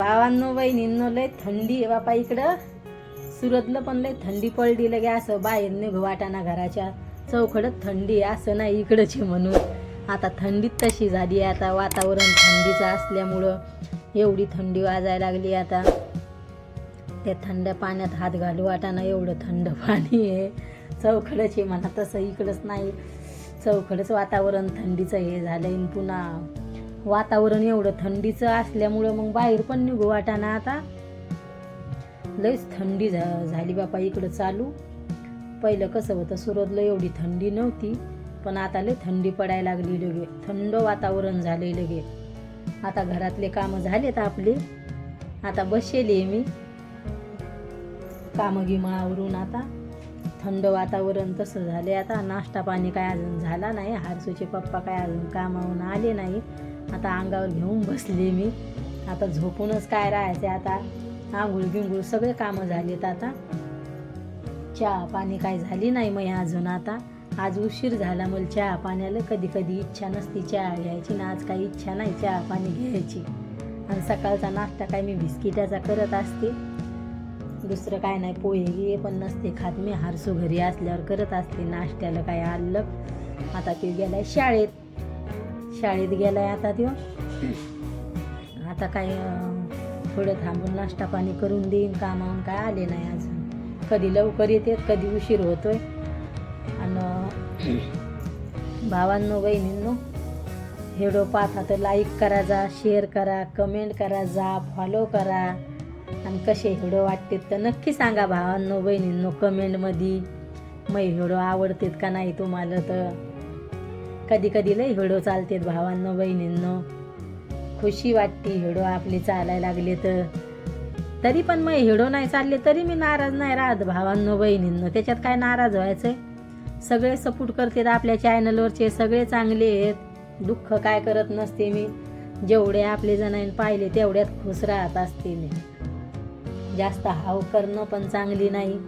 भावांनो बहिणींनो लय थंडी आहे बापा इकडं. सुरतला पण लय थंडी पडली लगे असं. बाहेर निघू वाटाणा घराच्या. चौखडत थंडी आहे असं नाही इकडंच आहे म्हणून. आता थंडीत तशी झाली आहे आता वातावरण थंडीचं असल्यामुळं एवढी थंडी वाजायला लागली आता. त्या थंड पाण्यात हात घालू वाटाणा एवढं थंड पाणी आहे. चौखडच आहे म्हणा तसं इकडंच नाही. चौखडच वातावरण थंडीचं हे झालं पुन्हा वातावरण एवढं थंडीचं असल्यामुळं मग बाहेर पण निघू वाटाना आता. लईच थंडी झा झाली बापा इकडं चालू. पहिलं कसं होतं सुरतला एवढी थंडी नव्हती पण आता लय थंडी पडायला लागली लगे. थंड वातावरण झाले लगे. आता घरातले कामं झालेत आपले. आता बसेली मी. कामं गिमावरून आता. थंड वातावरण तसं झाले आता. नाश्ता पाणी काय अजून झाला नाही. हारसूचे पप्पा काय अजून कामावून आले नाही. आता अंगावर घेऊन बसले मी. आता झोपूनच काय राहायचे आता? आंघोळ बिंघोळ सगळे कामं झालेत आता. चहा पाणी काय झाली नाही मग अजून आता. आज उशीर झाला मला चहा पाण्याला. कधी कधी इच्छा नसती चहा घ्यायची ना आज काही इच्छा नाही चहा पाणी घ्यायची. आणि सकाळचा नाश्ता काय मी बिस्किटाचा करत असते. दुसरं काय नाही पोहे गिहे पण नसते खात. मी हारसू घरी असल्यावर करत असते. नाश्त्याला काय आलं? आता ते गेलाय शाळेत. शाळेत गेलाय आता त्यो. आता काय थोडं थांबून नाश्ता पाणी करून देईन कामावून काय आले नाही अजून. कधी लवकर येते कधी उशीर होतोय. आणि भावांनो बहिणींनो व्हिडिओ पाहता तर लाईक करा जा शेअर करा कमेंट करा जा फॉलो करा. आणि कसे व्हिडिओ वाटतात तर नक्की सांगा भावांनो बहिणींनो कमेंटमध्ये मग व्हिडिओ आवडतात का नाही तुम्हाला तर. कधी कधी लय व्हिडिओ चालतात भावांनो बहिणींनो. खुशी वाटते हिडो आपले चालायला लागले तर. तरी पण मग हिडो नाही चालले तरी मी नाराज नाही राहत भावांनो बहिणींनो. त्याच्यात काय नाराज व्हायचंय? सगळे सपोर्ट करतात आपल्या चॅनलवरचे सगळे चांगले आहेत. दुःख काय करत नसते मी. जेवढे आपले जणांनी पाहिले तेवढ्यात खुश राहत असते मी. जास्त हाव करणं पण चांगली नाही.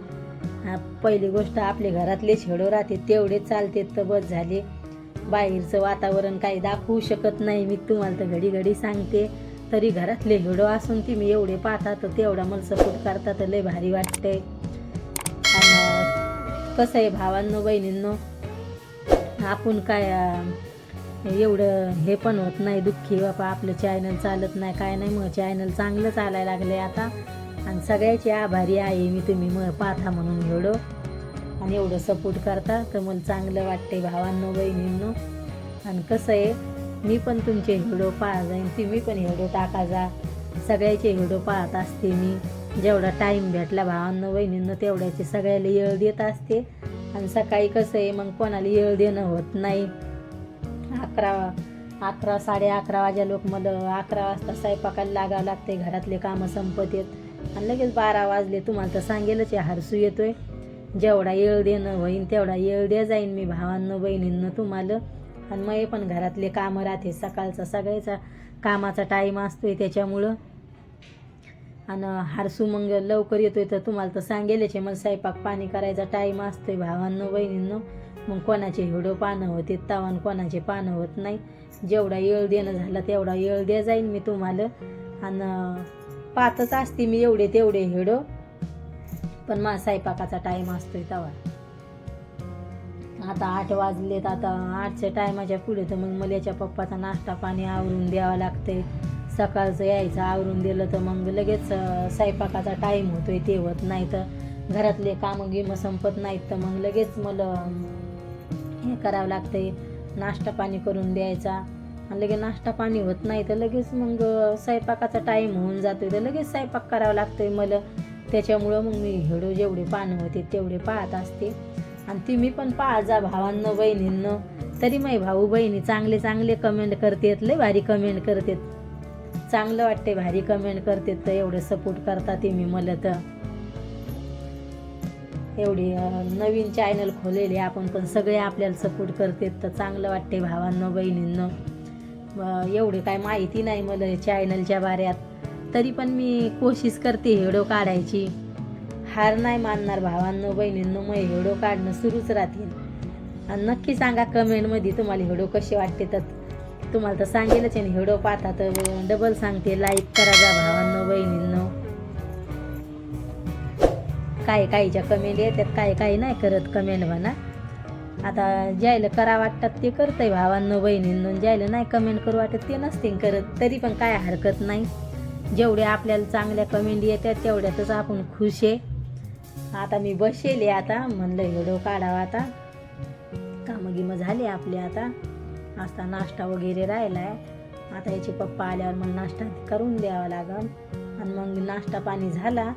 हा, पहिली गोष्ट आपले घरातलेच हेडो राहते तेवढेच चालते तर बस झाले. बाहेरचं वातावरण काही दाखवू शकत नाही. मी तुम्हाला तर घडी घडी सांगते तरी घरातले हिडो असून ती मी एवढे पाहतात तर तेवढा मला सपोर्ट करता तर लय भारी वाटतंय. आणि कसं आहे भावांनो बहिणींनो आपण काय एवढं हे पण होत नाही दुःखी बापा आपलं चॅनल चालत नाही काय नाही. मग चॅनल चांगलं चालायला लागले आता. आणि सगळ्याचे आभारी आहे मी तुम्ही मग पाहता म्हणून एवढं. आणि एवढं सपोर्ट करता तर मला चांगलं वाटते भावांनो बहिणींनो. आणि कसं आहे मी पण तुमचे हिडो पाहा जाईन तुम्ही पण हिडो टाका जा. सगळ्याचे हिडो पाहत असते मी. जेवढा टाईम भेटला भावांनो बहिणींनो तेवढ्याचे सगळ्याला येळ देत असते. आणि सकाळी कसं आहे मग कोणाला येळ देणं होत नाही. अकरा अकरा साडे अकरा वाजा लोक मला अकरा वाजता स्वयंपाकाला लागावं लागते घरातले कामं संपत येत. आणि लगेच बारा वाजले तुम्हाला तर सांगेलच आहे हरसू येतोय. जेवढा येळ देणं होईन तेवढा येळ दे जाईन मी भावांनं बहिणींना तुम्हाला. आणि मग पण घरातले कामं राहते सकाळचा सगळ्याचा कामाचा टाईम असतोय त्याच्यामुळं. आणि हारसू मग लवकर येतोय तर तुम्हाला तर सांगेलच आहे मग स्वयंपाक पाणी करायचा टाईम असतोय भावांनो बहिणींनो. मग कोणाचे हिडो पानं होते तवान कोणाचे पानं होत नाही. जेवढा येळ देणं झाला तेवढा येळ दे जाईन मी तुम्हाला. आणि पाहतच असते मी एवढे तेवढे हिडो. पण मा स्वयंपाकाचा टाईम असतोय तवा आता आठ वाजलेत आता आठच्या टायमाच्या पुढे तर मग मला याच्या पप्पाचा नाश्ता पाणी आवरून द्यावं लागते सकाळचं यायचं आवरून दिलं तर मग लगेच स्वयंपाकाचा टाईम होतोय ते होत नाही तर घरातले कामं गिमं संपत नाहीत तर मग लगेच मला हे करावं लागते नाश्ता पाणी करून द्यायचा. आणि लगेच नाश्ता पाणी होत नाही तर लगेच मग स्वयंपाकाचा टाईम होऊन जातोय. तर लगेच स्वयंपाक करावा लागतोय मला. त्याच्यामुळं मग मी हेडो जेवढे पानं होते तेवढे पाहत असते. आणि तुम्ही पण पाहा जा भावांनो बहिणींना. तरी माही भाऊ बहिणी चांगले चांगले कमेंट करतेत लय भारी कमेंट करतेत. चांगलं वाटते भारी कमेंट करतेत. तर एवढं सपोर्ट करता तुम्ही मला तर. एवढी नवीन चॅनल खोलेले आपण पण सगळे आपल्याला सपोर्ट करतात. तर चांगलं वाटते भावांनो बहिणींना. एवढे काय माहिती नाही मला चॅनलच्या बाऱ्यात. तरी पण मी कोशिश करते व्हिडिओ काढायची. हार नाही मानणार भावांनो बहिणींनो मग व्हिडिओ काढणं सुरूच राहतील. आणि नक्की सांगा कमेंटमध्ये तुम्हाला व्हिडिओ कसे वाटते तर तुम्हाला तर सांगेलच आहे व्हिडिओ पाहता तर डबल सांगते. लाईक करा जा भावांनो बहिणींनो. काही काहीच्या कमेंट येतात काही काही नाही करत कमेंट म्हणा. आता ज्यायला करा वाटतात ते करतंय भावांनो बहिणींनो. ज्यायला नाही कमेंट करू वाटत ते नसते करत तरी पण काय हरकत नाही. जेवढ्या आपल्याला चांगल्या कमेंट येतात तेवढ्यातच आपण खुश आहे. आता मी बसेल आहे आता म्हणलं व्हिडिओ काढावा आता. कामं गिमं झाले आपले आता. आता नाश्ता वगैरे राहिला आहे आता याचे पप्पा आल्यावर मग नाश्ता करून द्यावा लागल. आणि मग नाश्ता पाणी झाला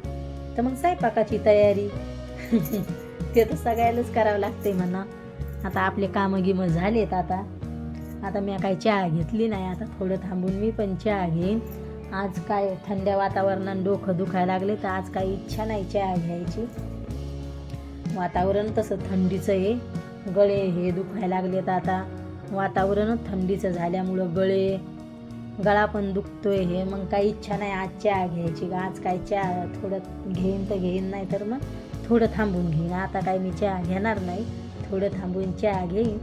तर मग स्वयंपाकाची तयारी. ते तर सगळ्यालाच करावं लागते म्हणा. आता आपले कामं गिमं झालेत आता. आता मी काही चहा घेतली नाही. आता थोडं थांबून मी पण चहा घेईन. आज काय थंड्या वातावरणात डोकं दुखायला लागले तर आज काही इच्छा नाही चहा घ्यायची. वातावरण तसं थंडीचं आहे. गळे हे दुखायला लागलेत आता. वातावरणच थंडीचं झाल्यामुळं गळे गळा पण दुखतोय हे. मग काही इच्छा नाही आज चहा घ्यायची. का आज काय चहा थोडं घेईन तर घेईन नाही तर मग थोडं थांबून घेईन. आता काय मी चहा घेणार नाही. थोडं थांबून चहा घेईन.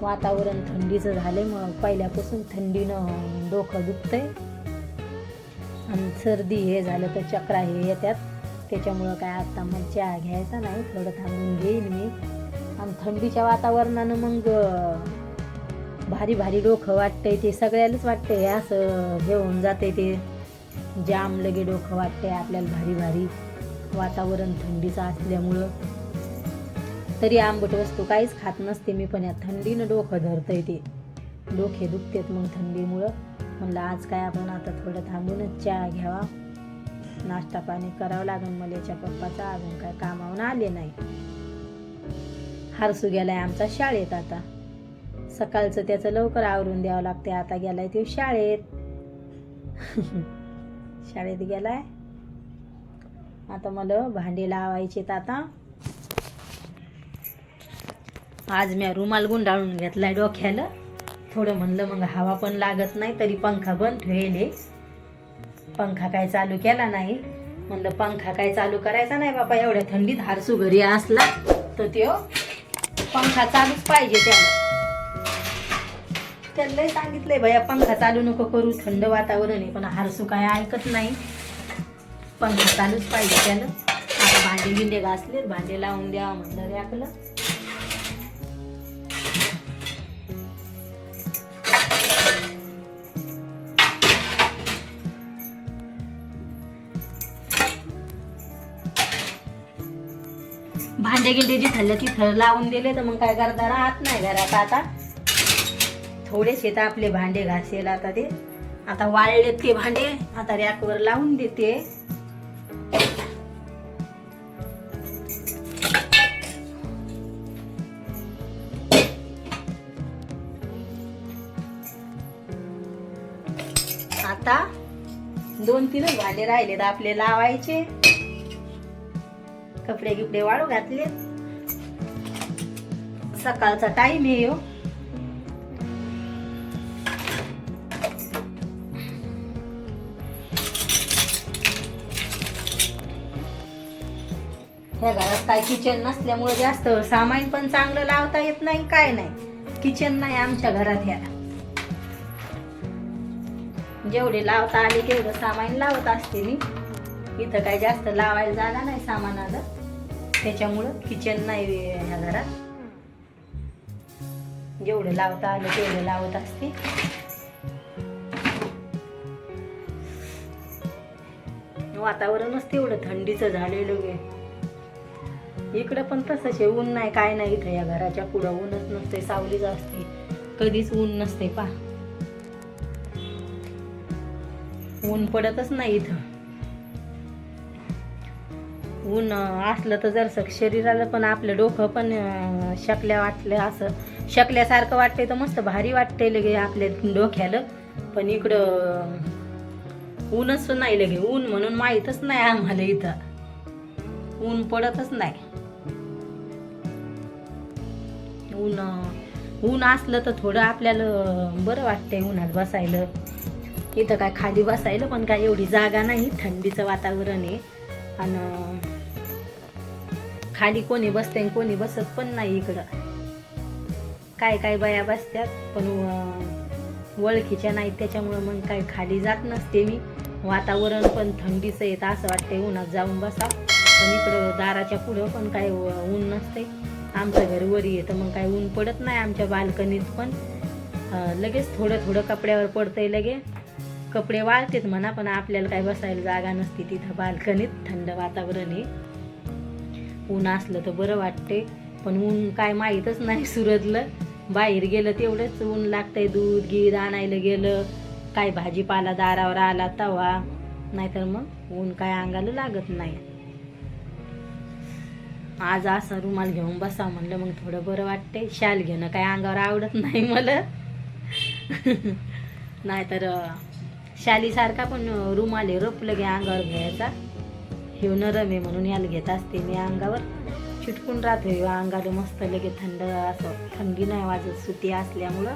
वातावरण थंडीचं झाले मग पहिल्यापासून थंडीनं डोकं दुखतंय. आणि सर्दी हे झालं तर चक्रा हे येतात त्याच्यामुळं काय आत्ता मग चहा घ्यायचा नाही थोडं थांबून घेईन मी. आणि थंडीच्या वातावरणानं मग भारी भारी डोकं वाटतंय ते सगळ्यालाच वाटतंय हे असं हे होऊन जाते ते. जाम लगे डोकं वाटतंय आपल्याला भारी भारी वातावरण थंडीचं असल्यामुळं. तरी आंबट वस्तू काहीच खात नसते मी पण या थंडीनं डोकं धरतंय ते. डोके दुखतेत मग थंडीमुळं. म्हणलं आज काय आपण आता थोडं थांबूनच चहा घ्यावा? नाश्ता पाणी करावं लागेल मला याच्या पप्पाचा. अजून काय कामावून आले नाही. हारसू गेलाय आमचा शाळेत आता. सकाळचं त्याचं लवकर आवरून द्यावं लागते आता गेलाय तो शाळेत. शाळेत गेलाय? आता मला भांडे लावायचेत आता. आज मी रुमाल गुंडाळून घेतलाय डोक्याला. थोडं म्हणलं मग हवा पण लागत नाही तरी पंखा बंद ठेवले पंखा काय चालू केला नाही. म्हणलं पंखा काय चालू करायचा नाही बापा एवढ्या थंडीत हारसू घरी असला तर त्यो पंखा चालूच पाहिजे त्याला. त्याला सांगितलंय भया पंखा चालू नको करू थंड वातावरण आहे पण हारसू काय ऐकत नाही. पंखा चालूच पाहिजे त्याला. भांडे गिंडे घासले भांडे लावून द्या म्हणलं रॅकला. भांडे गिंडे जी खाल्लं थर लावून दिले तर मग काय करता? राहत नाही घरात आता. थोडेसे तर आपले भांडे घासेल आता ते. आता वाळलेत ते भांडे. आता रॅकवर लावून देते. आता दोन तीनच भांडे राहिलेत आपले लावायचे. कपडे गिपडे वाळू घातले. सकाळचा टाइम आहे हो. ह्या घरात काय किचन नसल्यामुळे जास्त सामान पण चांगलं लावता येत नाही काय नाही. किचन नाही आमच्या घरात ह्याला जेवढे लावता आले तेवढं सामान लावत असते मी. इथं काय जास्त लावायला जागा नाही सामानाला. त्याच्यामुळं किचन नाही ह्या घरात. जेवढं लावता आलं तेवढं लावत असते. वातावरणच तेवढं थंडीचं झालेलं आहे. इकडं पण तसंच आहे ऊन नाही काय नाही इथं या घराच्या पुढं. ऊनच नसते सावलीच असते. कधीच ऊन नसते पा ऊन पडतच नाही इथं. ऊन असलं तर जर शरीराला पण आपलं डोकं पण शकल्या वाटलं असं. शकल्यासारखं वाटतंय तर मस्त भारी वाटतंय लगे आपल्या डोक्याला. पण इकडं ऊनच नाही लगे. ऊन म्हणून माहीतच नाही आम्हाला इथं. ऊन पडतच नाही. ऊन ऊन असलं तर थोडं आपल्याला बरं वाटतंय उन्हात बसायला. इथं काय खाली बसायला पण काय एवढी जागा नाही. थंडीचं वातावरण आहे. आणि खाली कोणी बसते आणि कोणी बसत पण नाही इकडं. काय काय बाया बसत्यात पण ओळखीच्या नाहीत. त्याच्यामुळं मग काय खाली जात नसते मी. वातावरण पण थंडीचं येतं असं वाटते उन्हात जाऊन बसा पण इकडं दाराच्या पुढं पण काय ऊन नसते आमचं घर वरी येतं मग काय ऊन पडत नाही आमच्या बाल्कनीत पण. लगेच थोडं थोडं कपड्यावर पडतंय लगे. कपडे वाळतेत म्हणा पण आपल्याला काय बसायला जागा नसते तिथं बाल्कनीत. थंड वातावरण आहे. ऊन असलं तर बरं वाटते. पण ऊन काय माहीतच नाही सुरतलं. बाहेर गेलं तेवढंच ऊन लागतंय दूध गीध आणायला गेलं. काय भाजीपाला दारावर आला तवा. नाहीतर मग ऊन काय अंगाला लागत नाही. आज असा रुमाल घेऊन बसा म्हणलं मग थोडं बरं वाटते शाल घेणं काय अंगावर आवडत नाही मला. नाहीतर शालीसारखा पण रुमाल आहे. रोपलं घ्या अंगावर घ्यायचा. ह्यो नरम आहे म्हणून याला घेत असते. मी अंगावर चिटकून राहतो. ह्यो अंगाला मस्त लगे थंड असं थंडी नाही वाजत सुती असल्यामुळं.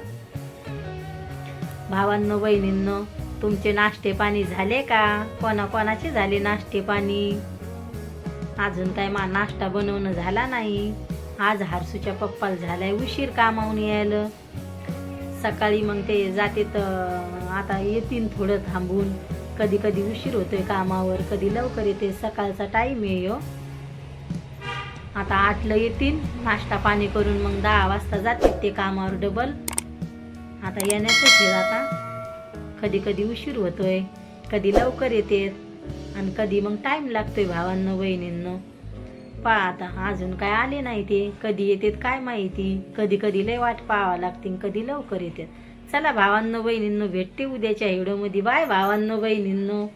भावांनो बहिणींनो तुमचे नाश्ते पाणी झाले का? कोणाकोणाचे झाले नाश्ते पाणी? अजून काय मा नाश्ता बनवणं झाला नाही. आज हारसूच्या पप्पाला झालाय उशीर कामावून यायला. सकाळी मग ते जाते तर आता येतील थोडं थांबून. कधी कधी उशीर होतोय कामावर कधी लवकर येते सकाळचा टाईम आहे यो. आता आठला येतील नाश्ता पाणी करून मग दहा वाजता जातील ते कामावर डबल आता येण्यातच आहे आता. कधी कधी उशीर होतोय कधी लवकर येते आणि कधी मग टाईम लागतोय भावांनो बहिणींनो. पा आता अजून काय आले नाही ते कधी येतात काय माहिती? कधी कधी लय वाट पाहावं लागते कधी लवकर येतात. चला भावांनो बहिणींनो भेटते उद्याच्या व्हिडिओमध्ये बाय भावांनो बहिणींनो.